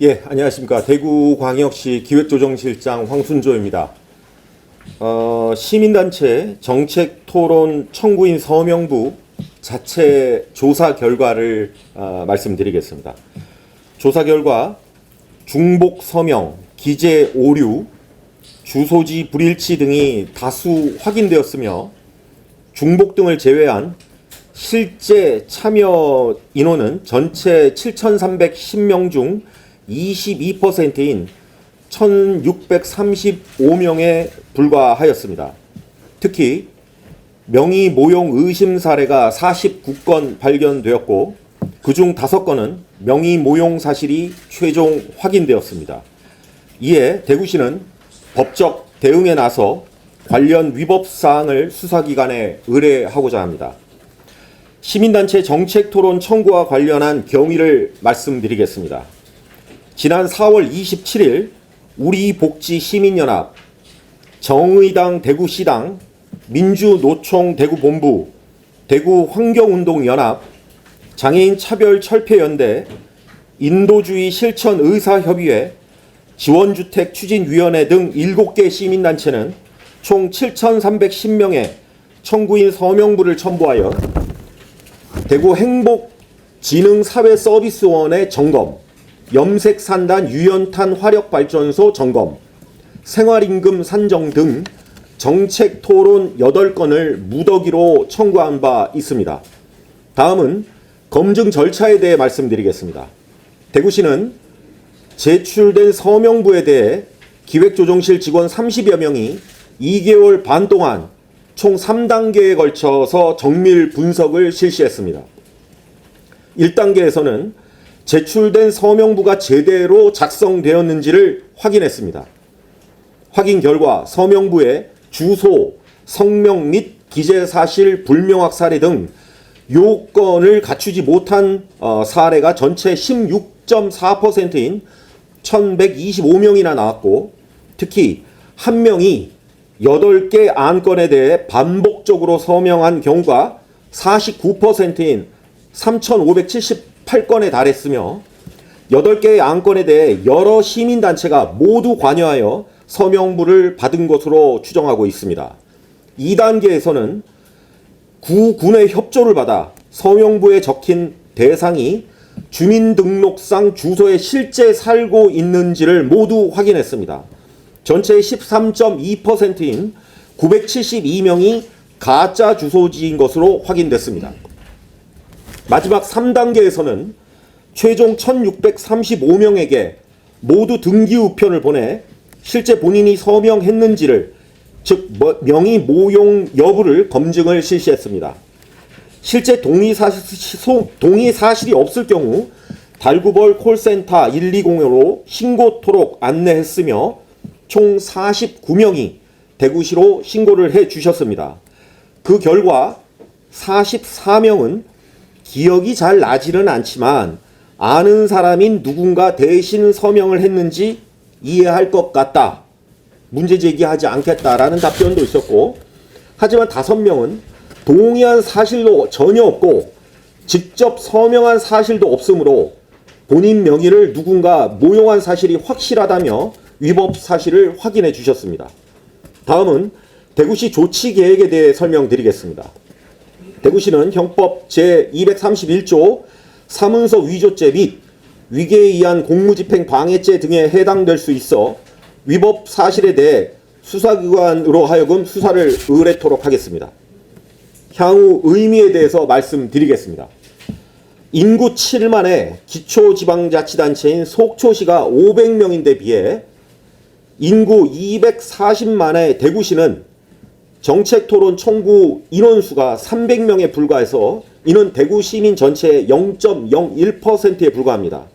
예, 안녕하십니까. 대구광역시 기획조정실장 황순조입니다. 어, 시민단체 정책토론 청구인 서명부 자체 조사 결과를 어, 말씀드리겠습니다. 조사 결과 중복 서명, 기재 오류, 주소지 불일치 등이 다수 확인되었으며 중복 등을 제외한 실제 참여 인원은 전체 7,310명 중 22%인 1,635명에 불과하였습니다. 특히 명의 모용 의심 사례가 49건 발견되었고 그중 5건은 명의 모용 사실이 최종 확인되었습니다. 이에 대구시는 법적 대응에 나서 관련 위법 사항을 수사기관에 의뢰하고자 합니다. 시민단체 정책 토론 청구와 관련한 경위를 말씀드리겠습니다. 지난 4월 27일 우리복지시민연합, 정의당 대구시당, 민주노총 대구본부, 대구환경운동연합, 장애인차별철폐연대, 인도주의 실천의사협의회, 지원주택 추진위원회 등 7개 시민단체는 총 7,310명의 청구인 서명부를 첨부하여 대구 행복지능사회서비스원의 점검, 염색산단 유연탄 화력발전소 점검, 생활임금 산정 등 정책 토론 8건을 무더기로 청구한 바 있습니다. 다음은 검증 절차에 대해 말씀드리겠습니다. 대구시는 제출된 서명부에 대해 기획조정실 직원 30여 명이 2개월 반 동안 총 3단계에 걸쳐서 정밀 분석을 실시했습니다. 1단계에서는 제출된 서명부가 제대로 작성되었는지를 확인했습니다. 확인 결과 서명부에 주소, 성명 및 기재 사실 불명확 사례 등 요건을 갖추지 못한 어, 사례가 전체 16.4%인 1125명이나 나왔고 특히 한 명이 8개 안건에 대해 반복적으로 서명한 경우가 49%인 3,578건에 달했으며 8개의 안건에 대해 여러 시민단체가 모두 관여하여 서명부를 받은 것으로 추정하고 있습니다. 2단계에서는 구 군의 협조를 받아 서명부에 적힌 대상이 주민등록상 주소에 실제 살고 있는지를 모두 확인했습니다. 전체의 13.2%인 972명이 가짜 주소지인 것으로 확인됐습니다. 마지막 3단계에서는 최종 1635명에게 모두 등기 우편을 보내 실제 본인이 서명했는지를 즉 명의 모용 여부를 검증을 실시했습니다. 실제 동의 사실, 동의 사실이 없을 경우 달구벌 콜센터 120으로 신고토록 안내했으며 총 49명이 대구시로 신고를 해 주셨습니다. 그 결과 44명은 기억이 잘 나지는 않지만 아는 사람인 누군가 대신 서명을 했는지 이해할 것 같다. 문제 제기하지 않겠다라는 답변도 있었고 하지만 다섯 명은 동의한 사실도 전혀 없고 직접 서명한 사실도 없으므로 본인 명의를 누군가 모용한 사실이 확실하다며 위법 사실을 확인해 주셨습니다. 다음은 대구시 조치 계획에 대해 설명드리겠습니다. 대구시는 형법 제231조 사문서 위조죄 및 위계에 의한 공무집행 방해죄 등에 해당될 수 있어 위법 사실에 대해 수사기관으로 하여금 수사를 의뢰토록 하겠습니다. 향후 의미에 대해서 말씀드리겠습니다. 인구 7만의 기초지방자치단체인 속초시가 500명인데 비해 인구 240만의 대구시는 정책 토론 청구 인원수가 300명에 불과해서 이는 대구 시민 전체의 0.01%에 불과합니다.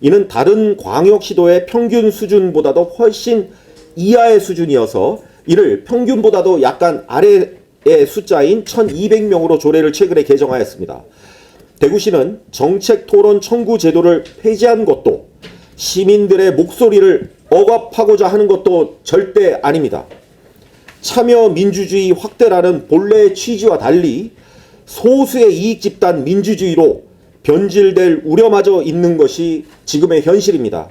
이는 다른 광역시도의 평균 수준보다도 훨씬 이하의 수준이어서 이를 평균보다도 약간 아래의 숫자인 1200명으로 조례를 최근에 개정하였습니다. 대구시는 정책 토론 청구 제도를 폐지한 것도 시민들의 목소리를 억압하고자 하는 것도 절대 아닙니다. 참여 민주주의 확대라는 본래의 취지와 달리 소수의 이익 집단 민주주의로 변질될 우려마저 있는 것이 지금의 현실입니다.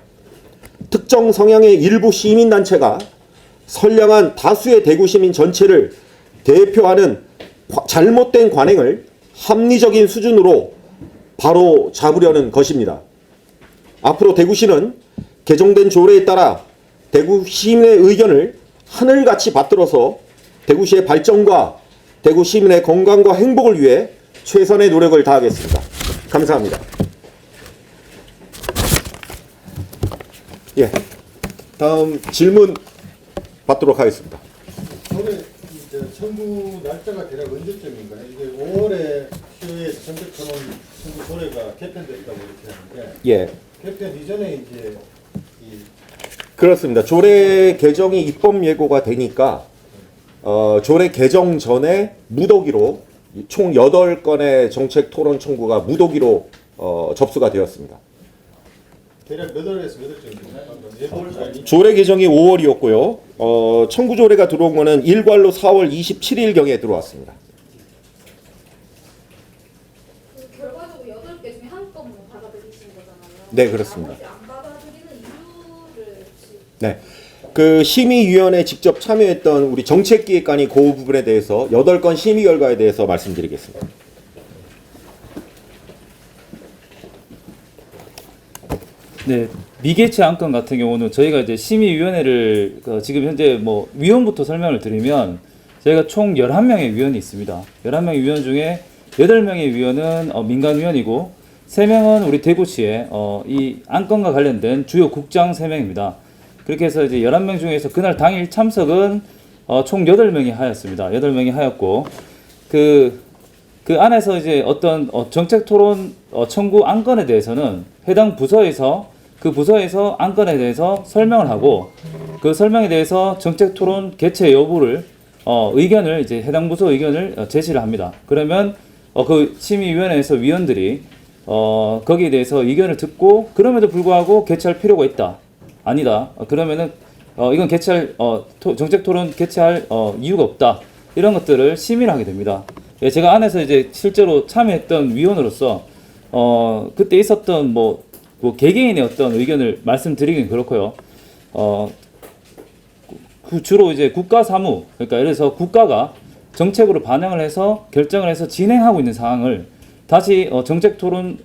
특정 성향의 일부 시민단체가 선량한 다수의 대구 시민 전체를 대표하는 과- 잘못된 관행을 합리적인 수준으로 바로 잡으려는 것입니다. 앞으로 대구시는 개정된 조례에 따라 대구 시민의 의견을 하늘같이 받들어서 대구시의 발전과 대구 시민의 건강과 행복을 위해 최선의 노력을 다하겠습니다. 감사합니다. 예. 다음 질문 받도록 하겠습니다. 올해 이제 청구 날짜가 대략 언제쯤인가요? 이게 5월에 시의회에서 정책처럼 청구 조례가 개편됐다고 이렇게 하는데 예. 개편 이전에 이제 이 그렇습니다. 조례 개정이 입법 예고가 되니까 어, 조례 개정 전에 무더기로 총 8건의 정책 토론 청구가 무더기로 어, 접수가 되었습니다. 대략 몇 월에서 몇? 예보까지 조례 개정이 5월이었고요. 어, 청구 조례가 들어온 거는 일괄로 4월 27일 경에 들어왔습니다. 그 결과적으로 여덟 개 중에 한 건만 받아들이신 거잖아요. 네, 그렇습니다. 나머지 안 받아들이는 이유를 혹시 네. 그 심의위원회 직접 참여했던 우리 정책기획관이 그 부분에 대해서 8건 심의 결과에 대해서 말씀드리겠습니다. 네, 미개체 안건 같은 경우는 저희가 이제 심의위원회를 그 지금 현재 뭐 위원부터 설명을 드리면 저희가 총 11명의 위원이 있습니다. 11명의 위원 중에 8명의 위원은 어, 민간위원이고 3명은 우리 대구시의 어, 이 안건과 관련된 주요 국장 3명입니다. 그렇게 해서 이제 11명 중에서 그날 당일 참석은 어, 총 8명이 하였습니다. 8명이 하였고 그 그 안에서 이제 어떤 어, 정책 토론 어, 청구 안건에 대해서는 해당 부서에서 그 부서에서 안건에 대해서 설명을 하고 그 설명에 대해서 정책 토론 개최 여부를 어, 의견을 이제 해당 부서 의견을 어, 제시를 합니다. 그러면 어, 그 심의위원회에서 위원들이 어, 거기에 대해서 의견을 듣고 그럼에도 불구하고 개최할 필요가 있다. 아니다. 어, 그러면은 어, 이건 개최할 어, 토- 정책 토론 개최할 어, 이유가 없다. 이런 것들을 심의를 하게 됩니다. 예, 제가 안에서 이제 실제로 참여했던 위원으로서 어, 그때 있었던 뭐, 뭐 개개인의 어떤 의견을 말씀드리긴 그렇고요. 어, 그 주로 이제 국가 사무, 그러니까 예를 들어서 국가가 정책으로 반영을 해서 결정을 해서 진행하고 있는 상황을 다시 어, 정책 토론을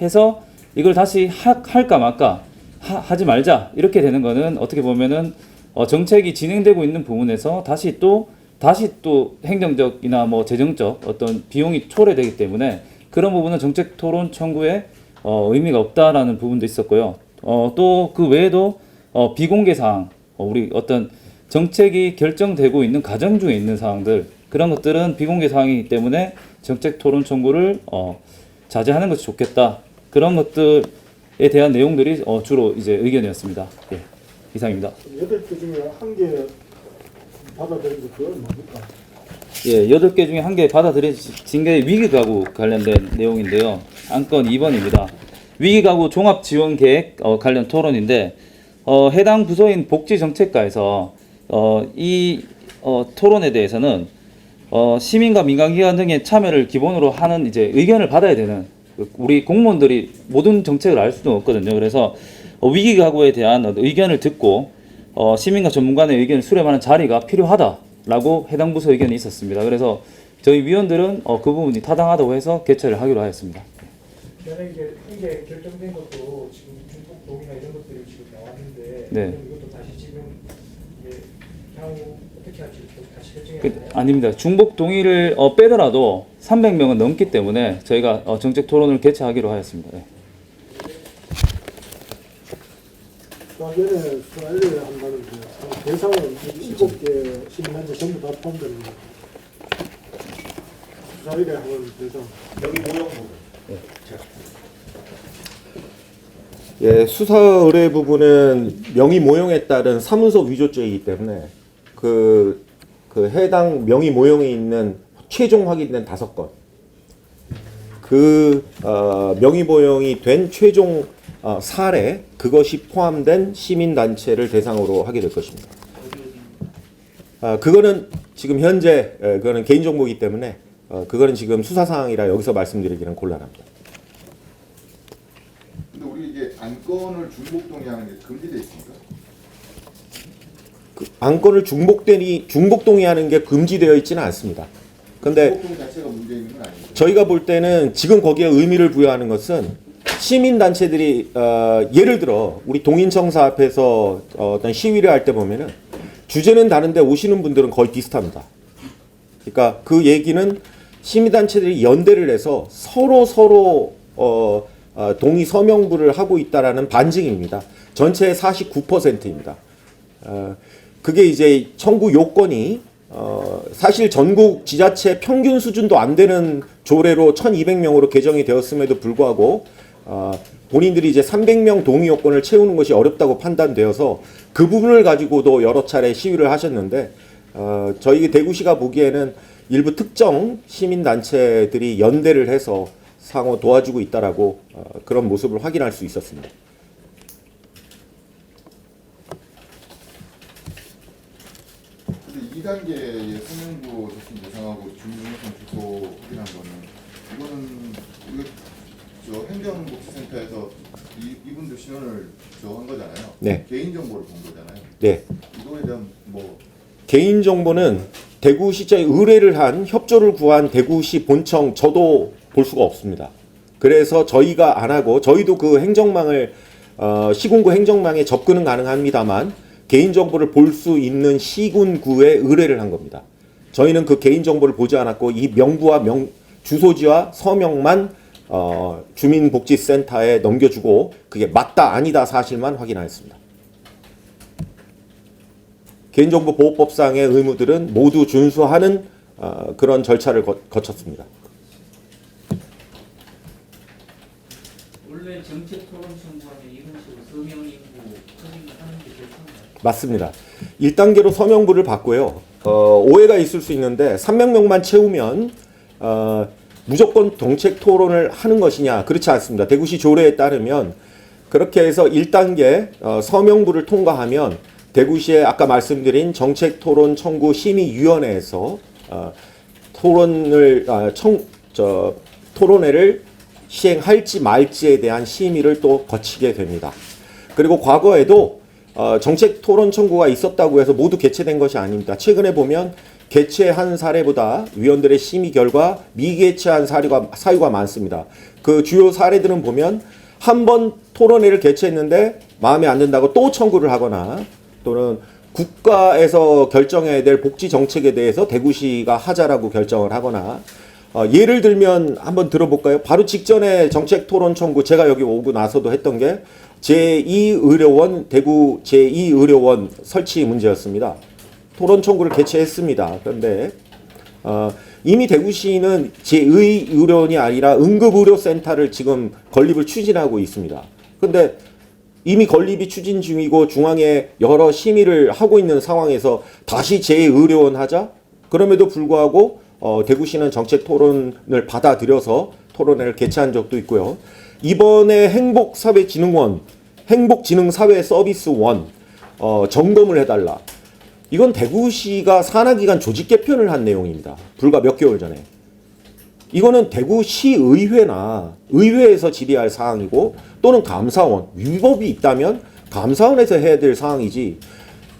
해서 이걸 다시 하, 할까 말까 하, 지 말자 이렇게 되는 거는 어떻게 보면은 어, 정책이 진행되고 있는 부분에서 다시 또 다시 또 행정적이나 뭐 재정적 어떤 비용이 초래되기 때문에 그런 부분은 정책 토론 청구에 어, 의미가 없다라는 부분도 있었고요. 어, 또 그 외에도 어, 비공개 사항, 어, 우리 어떤 정책이 결정되고 있는 과정 중에 있는 사항들 그런 것들은 비공개 사항이기 때문에 정책 토론 청구를 어, 자제하는 것이 좋겠다. 그런 것들에 대한 내용들이 어, 주로 이제 의견이었습니다. 예, 이상입니다. 여덟 개 중에 한 개 받아들인 거 그건 뭡니까? 예, 여덟 개 중에 한 개 받아들여진 게 위기가구 관련된 내용인데요. 안건 2번입니다. 위기가구 종합지원계획 어, 관련 토론인데 어, 해당 부서인 복지정책과에서 어, 이 어, 토론에 대해서는 어, 시민과 민간기관 등의 참여를 기본으로 하는 이제 의견을 받아야 되는 그 우리 공무원들이 모든 정책을 알 수는 없거든요. 그래서 어, 위기가구에 대한 어떤 의견을 듣고 어, 시민과 전문가의 의견을 수렴하는 자리가 필요하다라고 해당 부서 의견이 있었습니다. 그래서 저희 위원들은 어, 그 부분이 타당하다고 해서 개최를 하기로 하였습니다. 이게 이게 결정된 것도 지금 중국 동이나 이런 것들이 지금 나왔는데 네. 이것도 다시 지금 향후 어떻게 할지 또 다시 결정해야 그, 되나요? 아닙니다. 중복 동의를 어, 빼더라도 300명은 넘기 때문에 저희가 어, 정책 토론을 개최하기로 하였습니다. 네. 작년에 스라일에 한다는 그 대상은 일곱 개 시민단체 전부 다 포함되는 거. 스라일에 하는 대상. 여기 모형 부분. 예, 수사 의뢰 부분은 명의 모형에 따른 사문서 위조죄이기 때문에 그, 그 해당 명의 모형에 있는 최종 확인된 다섯 건. 그 어, 명의 모형이 된 최종 어, 사례 그것이 포함된 시민 단체를 대상으로 하게 될 것입니다. 아, 그거는 지금 현재 에, 그거는 개인 정보이기 때문에 어, 그거는 지금 수사 상황이라 여기서 말씀드리기는 곤란합니다. 안건을 중복 동의하는 게 금지되어 있습니까? 그 안건을 중복되니 중복 동의하는 게 금지되어 있지는 않습니다. 근데. 저희가 볼 때는 지금 거기에 의미를 부여하는 것은 시민 단체들이 어, 예를 들어 우리 동인청사 앞에서 어, 어떤 시위를 할 때 보면은 주제는 다른데 오시는 분들은 거의 비슷합니다. 그러니까 그 얘기는 시민 단체들이 연대를 해서 서로 서로 어, 어, 동의 서명부를 하고 있다라는 반증입니다. 전체의 49%입니다. 어, 그게 이제 청구 요건이 어, 사실 전국 지자체 평균 수준도 안 되는 조례로 1,200명으로 개정이 되었음에도 불구하고 어, 본인들이 이제 300명 동의 요건을 채우는 것이 어렵다고 판단되어서 그 부분을 가지고도 여러 차례 시위를 하셨는데 어, 저희 대구시가 보기에는 일부 특정 시민 단체들이 연대를 해서 상호 도와주고 있다라고 어, 그런 모습을 확인할 수 있었습니다. 근데 2단계의 서명부 접수 대상하고 준비성 주소 확인한 거는 이거는 이거 저 행정복지센터에서 이, 이분들 신원을 저한 거잖아요. 네. 개인 정보를 본 거잖아요. 네. 이거에 대한 뭐 개인 정보는 대구시장에 의뢰를 한 협조를 구한 대구시 본청 저도 볼 수가 없습니다. 그래서 저희가 안 하고 저희도 그 행정망을 어, 시군구 행정망에 접근은 가능합니다만 개인 정보를 볼 수 있는 시군구에 의뢰를 한 겁니다. 저희는 그 개인 정보를 보지 않았고 이 명부와 명 주소지와 서명만 어, 주민복지센터에 넘겨주고 그게 맞다 아니다 사실만 확인하였습니다. 개인정보보호법상의 의무들은 모두 준수하는 어, 그런 절차를 거, 거쳤습니다. 원래 정책 토론 청구하면 이런 식으로 서명 인구 확인을 하는 게 좋잖아요. 맞습니다. 1단계로 서명부를 받고요. 어, 오해가 있을 수 있는데 300명만 채우면 어, 무조건 정책 토론을 하는 것이냐? 그렇지 않습니다. 대구시 조례에 따르면 그렇게 해서 1단계 어, 서명부를 통과하면 대구시의 아까 말씀드린 정책 토론 청구 심의 위원회에서 어, 토론을 아, 청, 저, 토론회를 시행할지 말지에 대한 심의를 또 거치게 됩니다. 그리고 과거에도 어, 정책 토론 청구가 있었다고 해서 모두 개최된 것이 아닙니다. 최근에 보면 개최한 사례보다 위원들의 심의 결과 미개최한 사례가 사유가 많습니다. 그 주요 사례들은 보면 한 번 토론회를 개최했는데 마음에 안 든다고 또 청구를 하거나 또는 국가에서 결정해야 될 복지 정책에 대해서 대구시가 하자라고 결정을 하거나 어, 예를 들면 한번 들어볼까요? 바로 직전에 정책 토론 청구 제가 여기 오고 나서도 했던 게 제2의료원 대구 제2의료원 설치 문제였습니다. 토론 청구를 개최했습니다. 그런데 어, 이미 대구시는 제2의료원이 아니라 응급의료센터를 지금 건립을 추진하고 있습니다. 근데 이미 건립이 추진 중이고 중앙에 여러 심의를 하고 있는 상황에서 다시 제2의료원 하자? 그럼에도 불구하고 어, 대구시는 정책 토론을 받아들여서 토론회를 개최한 적도 있고요. 이번에 행복사회진흥원, 행복지능사회 서비스원 어, 점검을 해달라. 이건 대구시가 산하기관 조직 개편을 한 내용입니다. 불과 몇 개월 전에. 이거는 대구시의회나 의회에서 질의할 사항이고 또는 감사원 위법이 있다면 감사원에서 해야 될 사항이지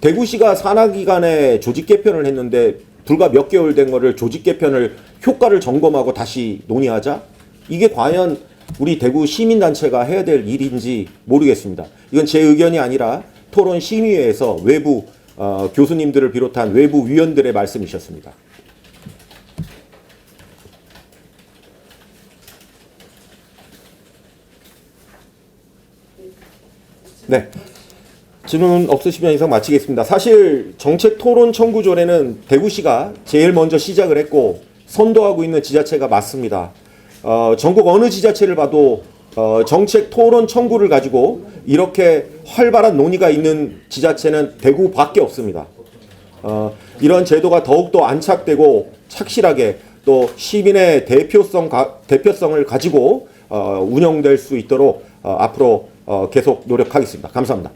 대구시가 산하기관의 조직 개편을 했는데 불과 몇 개월 된 거를 조직 개편을 효과를 점검하고 다시 논의하자 이게 과연 우리 대구 시민단체가 해야 될 일인지 모르겠습니다. 이건 제 의견이 아니라 토론 심의회에서 외부 어, 교수님들을 비롯한 외부 위원들의 말씀이셨습니다. 네. 질문 없으시면 이상 마치겠습니다. 사실 정책 토론 청구 조례는 대구시가 제일 먼저 시작을 했고 선도하고 있는 지자체가 맞습니다. 어, 전국 어느 지자체를 봐도 어, 정책 토론 청구를 가지고 이렇게 활발한 논의가 있는 지자체는 대구밖에 없습니다. 어, 이런 제도가 더욱더 안착되고 착실하게 또 시민의 대표성 가, 대표성을 가지고 어, 운영될 수 있도록 어, 앞으로 어, 계속 노력하겠습니다. 감사합니다.